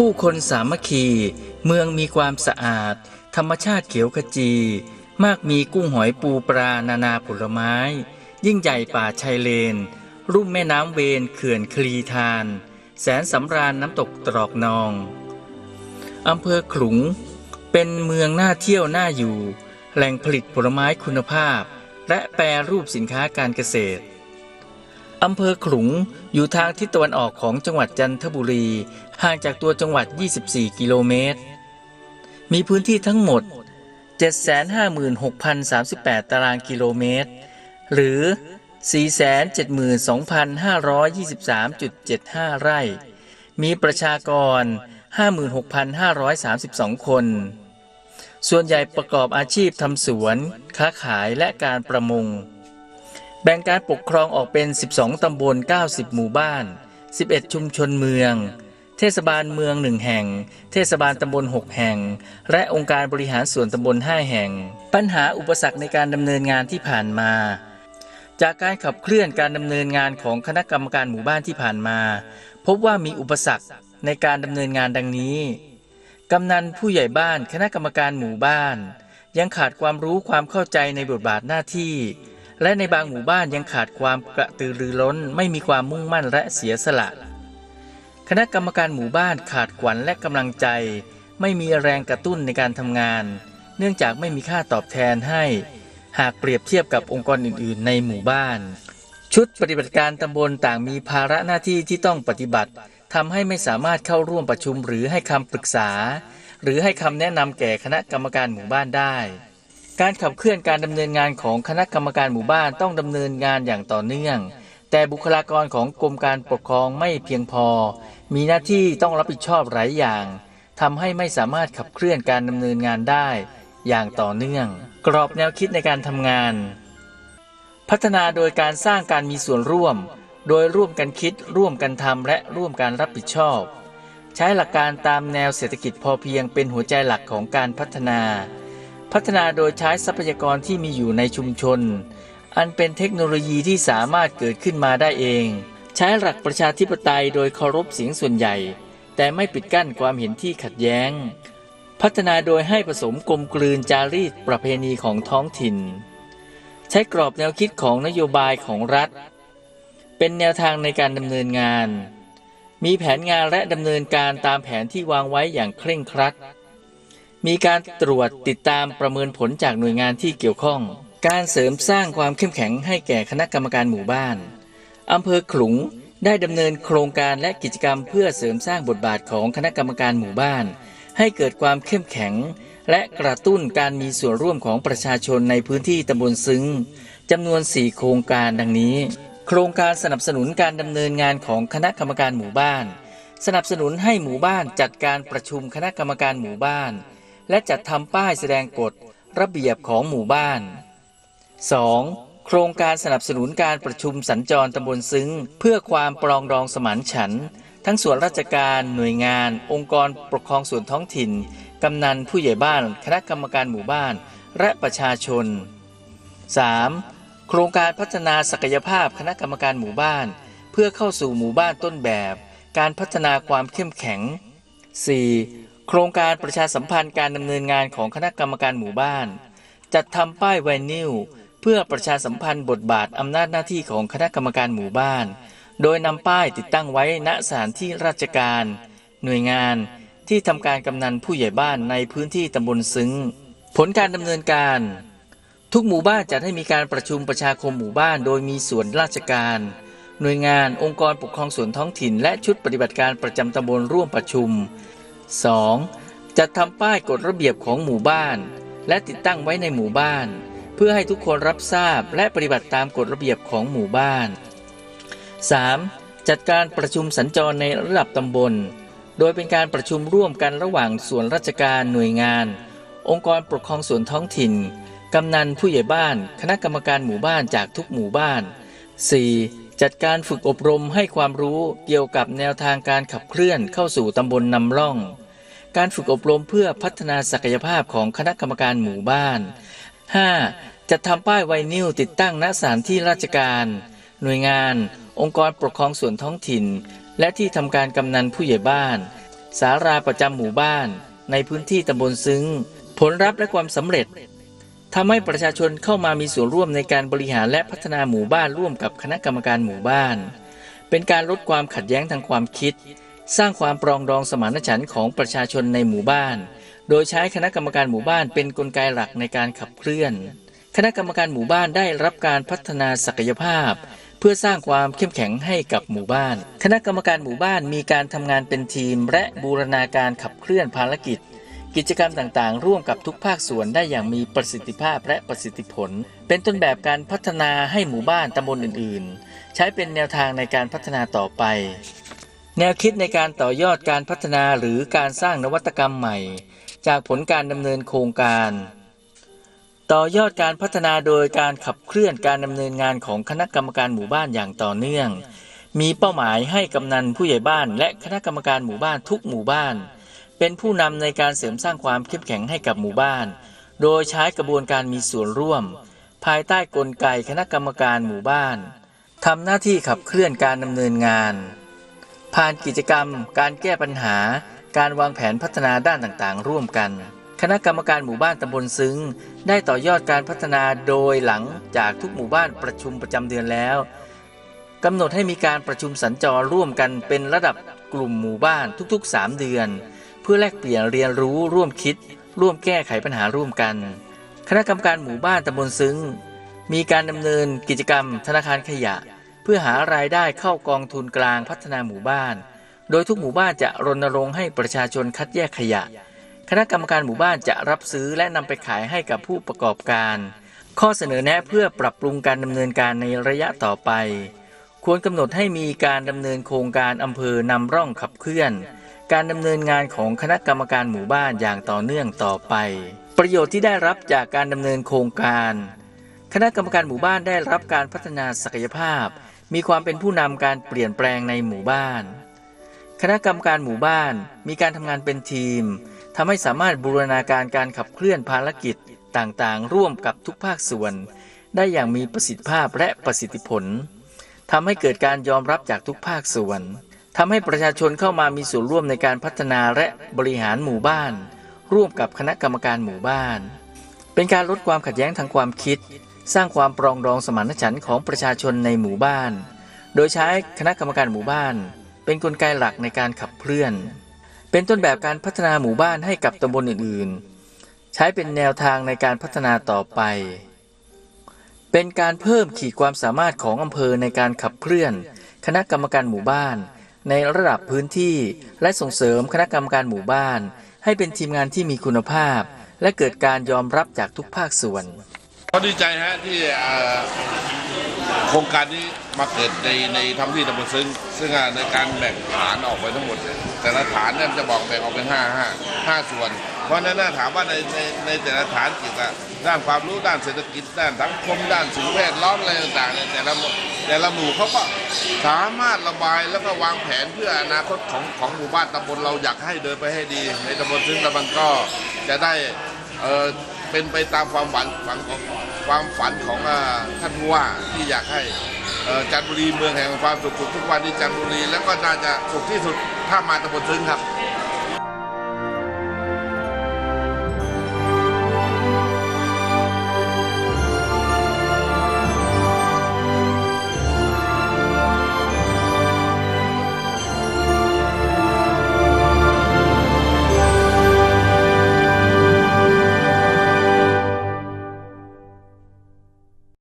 ผู้คนสามัคคี เมืองมีความสะอาด ธรรมชาติเขียวขจี มากมีกุ้งหอยปูปลานานาผลไม้ ยิ่งใหญ่ป่าชายเลน รุ่มแม่น้ำเวนเขื่อนคลีทาน แสนสำราญน้ำตกตรอกนองอำเภอขลุง เป็นเมืองน่าเที่ยวน่าอยู่ แหล่งผลิตผลไม้คุณภาพ และแปรรูปสินค้าการเกษตร อำเภอขลุงอยู่ทางทิศตะวันออกของจังหวัดจันทบุรี ห่างจากตัวจังหวัด 24 กิโลเมตร มีพื้นที่ทั้งหมด 756,038 ตารางกิโลเมตร หรือ 472,523.75 ไร่ มีประชากร 56,532 คน ส่วนใหญ่ประกอบอาชีพทำสวน ค้าขายและการประมง แบ่งการปกครองออกเป็น 12 ตำบล 90 หมู่บ้าน 11 ชุมชนเมือง เทศบาลเมือง1แห่ง เทศบาลตำบล 6 แห่ง และองค์การบริหารส่วนตำบล 5 แห่ง ปัญหาอุปสรรคในการดำเนินงานที่ผ่านมา จากการขับเคลื่อนการดำเนินงานของคณะกรรมการหมู่บ้านที่ผ่านมา พบว่ามีอุปสรรคในการดำเนินงานดังนี้ กำนันผู้ใหญ่บ้านคณะกรรมการหมู่บ้าน ยังขาดความรู้ความเข้าใจในบทบาทหน้าที่ และในบางหมู่บ้านยังขาดความกระตือรือร้นไม่มีความมุ่งมั่นและเสียสละ คณะกรรมการหมู่บ้านขาดขวัญและกำลังใจ ไม่มีแรงกระตุ้นในการทำงาน เนื่องจากไม่มีค่าตอบแทนให้ หากเปรียบเทียบกับองค์กรอื่น ๆ ในหมู่บ้าน ชุดปฏิบัติการตำบลต่างมีภาระหน้าที่ที่ต้องปฏิบัติทำให้ไม่สามารถเข้าร่วมประชุมหรือให้คำปรึกษา หรือให้คำแนะนำแก่คณะกรรมการหมู่บ้านได้ การขับเคลื่อนการดำเนินงานของคณะกรรมการหมู่บ้านต้องดำเนินงานอย่างต่อเนื่อง แต่บุคลากรของกรมการปกครองไม่เพียงพอ มีหน้าที่ต้องรับผิดชอบหลายอย่างทำให้ไม่สามารถขับเคลื่อนการดำเนินงานได้ อย่างต่อเนื่อง กรอบแนวคิดในการทำงาน พัฒนาโดยการสร้างการมีส่วนร่วม โดยร่วมกันคิด ร่วมกันทำและร่วมการรับผิดชอบ ใช้หลักการตามแนวเศรษฐกิจพอเพียงเป็นหัวใจหลักของการพัฒนา พัฒนาโดยใช้ทรัพยากรที่มีอยู่ในชุมชน อันเป็นเทคโนโลยีที่สามารถเกิดขึ้นมาได้เอง ใช้หลักประชาธิปไตยโดยเคารพเสียงส่วนใหญ่ แต่ไม่ปิดกั้นความเห็นที่ขัดแย้ง พัฒนาโดยให้ผสมกลมกลืนจารีตประเพณีของท้องถิ่น ใช้กรอบแนวคิดของนโยบายของรัฐ เป็นแนวทางในการดำเนินงาน มีแผนงานและดำเนินการตามแผนที่วางไว้อย่างเคร่งครัด มีการตรวจติดตามประเมินผลจากหน่วยงานที่เกี่ยวข้อง การเสริมสร้างความเข้มแข็งให้แก่คณะกรรมการหมู่บ้านอำเภอขลุงได้ดำเนินโครงการและกิจกรรมเพื่อเสริมสร้างบทบาทของคณะกรรมการหมู่บ้าน ให้เกิดความเข้มแข็ง และกระตุ้นการมีส่วนร่วมของประชาชนในพื้นที่ตำบลซึ้งจำนวน 4 โครงการดังนี้ โครงการสนับสนุนการดำเนินงานของคณะกรรมการหมู่บ้าน สนับสนุนให้หมู่บ้านจัดการประชุมคณะกรรมการหมู่บ้าน และจัดทำป้ายแสดงกฎระเบียบของหมู่บ้าน 2. โครงการสนับสนุนการประชุมสัญจรตำบลซึ้ง เพื่อความปรองดองสมานฉันท์ทั้งส่วนราชการหน่วยงาน องค์กรปกครองส่วนท้องถิ่น กำนันผู้ใหญ่บ้าน คณะกรรมการหมู่บ้าน และประชาชน 3. โครงการพัฒนาศักยภาพคณะกรรมการหมู่บ้าน เพื่อเข้าสู่หมู่บ้านต้นแบบ การพัฒนาความเข้มแข็ง 4. โครงการประชาสัมพันธ์การดำเนินงานของคณะกรรมการหมู่บ้าน จัดทำป้ายไวนิลเพื่อประชาสัมพันธ์บทบาทอำนาจหน้าที่ของคณะกรรมการหมู่บ้าน โดยนำป้ายติดตั้งไว้ณสถานที่ราชการ หน่วยงานที่ทำการกำนันผู้ใหญ่บ้านในพื้นที่ตำบลซึ้ง ผลการดำเนินการ ทุกหมู่บ้านจัดให้มีการประชุมประชาคมหมู่บ้าน โดยมีส่วนราชการ หน่วยงานองค์กรปกครองส่วนท้องถิ่น และชุดปฏิบัติการประจำตำบลร่วมประชุม 2. จัดทำป้ายกฎระเบียบของหมู่บ้าน และติดตั้งไว้ในหมู่บ้าน เพื่อให้ทุกคนรับทราบและปฏิบัติตามกฎระเบียบของหมู่บ้าน 3. จัดการประชุมสัญจรในระดับตำบล โดยเป็นการประชุมร่วมกันระหว่างส่วนราชการหน่วยงาน องค์กรปกครองส่วนท้องถิ่น กำนันผู้ใหญ่บ้าน คณะกรรมการหมู่บ้านจากทุกหมู่บ้าน 4. จัดการฝึกอบรมให้ความรู้เกี่ยวกับแนวทางการขับเคลื่อนเข้าสู่ตำบลนำร่อง การฝึกอบรมเพื่อพัฒนาศักยภาพของคณะกรรมการหมู่บ้าน 5. จัดทำป้ายไวนิลติดตั้งณสถานที่ราชการ หน่วยงาน องค์กรปกครองส่วนท้องถิ่น และที่ทำการกำนันผู้ใหญ่บ้าน สาราประจำหมู่บ้าน ในพื้นที่ตำบลซึ้ง ผลลัพธ์และความสำเร็จ ทำให้ประชาชนเข้ามามีส่วนร่วมในการบริหารและพัฒนาหมู่บ้านร่วมกับคณะกรรมการหมู่บ้าน เป็นการลดความขัดแย้งทางความคิด สร้างความปรองดองสมานฉันท์ของประชาชนในหมู่บ้าน โดยใช้คณะกรรมการหมู่บ้านเป็นกลไกหลักในการขับเคลื่อน คณะกรรมการหมู่บ้านได้รับการพัฒนาศักยภาพ เพื่อสร้างความเข้มแข็งให้กับหมู่บ้าน คณะกรรมการหมู่บ้านมีการทำงานเป็นทีม และบูรณาการขับเคลื่อนภารกิจ กิจกรรมต่างๆ ร่วมกับทุกภาคส่วนได้อย่างมีประสิทธิภาพและประสิทธิผล เป็นต้นแบบการพัฒนาให้หมู่บ้านตำบลอื่นๆ ใช้เป็นแนวทางในการพัฒนาต่อไป แนวคิดในการต่อยอดการพัฒนาหรือการสร้างนวัตกรรมใหม่ จากผลการดำเนินโครงการ ต่อยอดการพัฒนาโดยการขับเคลื่อนการดำเนินงานของคณะกรรมการหมู่บ้านอย่างต่อเนื่อง มีเป้าหมายให้กำนันผู้ใหญ่บ้าน และคณะกรรมการหมู่บ้านทุกหมู่บ้าน เป็นผู้นำในการเสริมสร้างความเข้มแข็งให้กับหมู่บ้าน โดยใช้กระบวนการมีส่วนร่วม ภายใต้กลไกคณะกรรมการหมู่บ้านทำหน้าที่ขับเคลื่อนการดำเนินงาน ผ่านกิจกรรม การแก้ปัญหา การวางแผนพัฒนาด้านต่างๆ ร่วมกัน คณะกรรมการหมู่บ้านตำบลซึ้ง ได้ต่อยอดการพัฒนาโดยหลังจากทุกหมู่บ้านประชุมประจำเดือนแล้วกำหนดให้มีการประชุมสัญจรร่วมกันเป็นระดับกลุ่มหมู่บ้านทุกๆ 3 เดือน พื่อแลกเปลี่ยนเรียนรู้ร่วมคิด ร่วมแก้ไขปัญหาร่วมกัน คณะกรรมการหมู่บ้านตำบลซึ้ง มีการดำเนินกิจกรรมธนาคารขยะ เพื่อหารายได้เข้ากองทุนกลางพัฒนาหมู่บ้าน โดยทุกหมู่บ้านจะรณรงค์ให้ประชาชนคัดแยกขยะ คณะกรรมการหมู่บ้านจะรับซื้อและนำไปขายให้กับผู้ประกอบการ ข้อเสนอแนะเพื่อปรับปรุงการดำเนินการในระยะต่อไป ควรกำหนดให้มีการดำเนินโครงการอำเภอนำร่องขับเคลื่อน การดำเนินงานของคณะกรรมการหมู่บ้านอย่างต่อเนื่องต่อไป ประโยชน์ที่ได้รับจากการดำเนินโครงการ คณะกรรมการหมู่บ้านได้รับการพัฒนาศักยภาพ มีความเป็นผู้นำการเปลี่ยนแปลงในหมู่บ้าน คณะกรรมการหมู่บ้านมีการทำงานเป็นทีมทำให้สามารถบูรณาการการขับเคลื่อนภารกิจต่างๆ ร่วมกับทุกภาคส่วน ได้อย่างมีประสิทธิภาพและประสิทธิผลทำให้เกิดการยอมรับจากทุกภาคส่วน ทำให้ประชาชนเข้ามามีส่วนร่วมในการพัฒนาและบริหารหมู่บ้าน ร่วมกับคณะกรรมการหมู่บ้าน เป็นการลดความขัดแย้งทางความคิด สร้างความปรองดองสมานฉันท์ของประชาชนในหมู่บ้าน โดยใช้คณะกรรมการหมู่บ้าน เป็นนกลไกหลักในการขับเคลื่อน เป็นต้นแบบการพัฒนาหมู่บ้านให้กับตำบลอื่นๆ ใช้เป็นแนวทางในการพัฒนาต่อไป เป็นการเพิ่มขีดความสามารถของอำเภอในการขับเคลื่อน คณะกรรมการหมู่บ้าน ในระดับพื้นที่และส่งเสริมคณะกรรมการหมู่บ้าน ให้เป็นทีมงานที่มีคุณภาพ และเกิดการยอมรับจากทุกภาคส่วนเขาดีใจฮะที่โครงการนี้มาเกิดในในท้องที่ตำบลซึ่งซึ่งในการแบ่งฐานออกไปทั้งหมด แต่ละฐานเนี่ยจะบอกแบ่งออกเป็นห้าห้าห้าส่วน เพราะนั้นน่ะถามว่าในในในแต่ละฐานกี่ยวกับด้านความรู้ด้านเศรษฐกิจด้านสังคมด้านสิ่งแวดล้อมอะไรต่างๆเนี่ยแต่ละหมู่แต่ละหมู่เขาก็สามารถระบายแล้วก็วางแผนเพื่ออนาคตของของหมู่บ้านตำบลเราอยากให้เดินไปให้ดี ในตำบลซึ้งแล้วมันก็จะได้เออเป็นไปตามความฝันฝันของความฝันของท่านผู้ว่าที่อยากให้จันทบุรีเมืองแห่งความสุขทุกวันนี้จันทบุรีแล้วก็น่าจะสุขที่สุดถ้ามาตำบลซึ้งครับ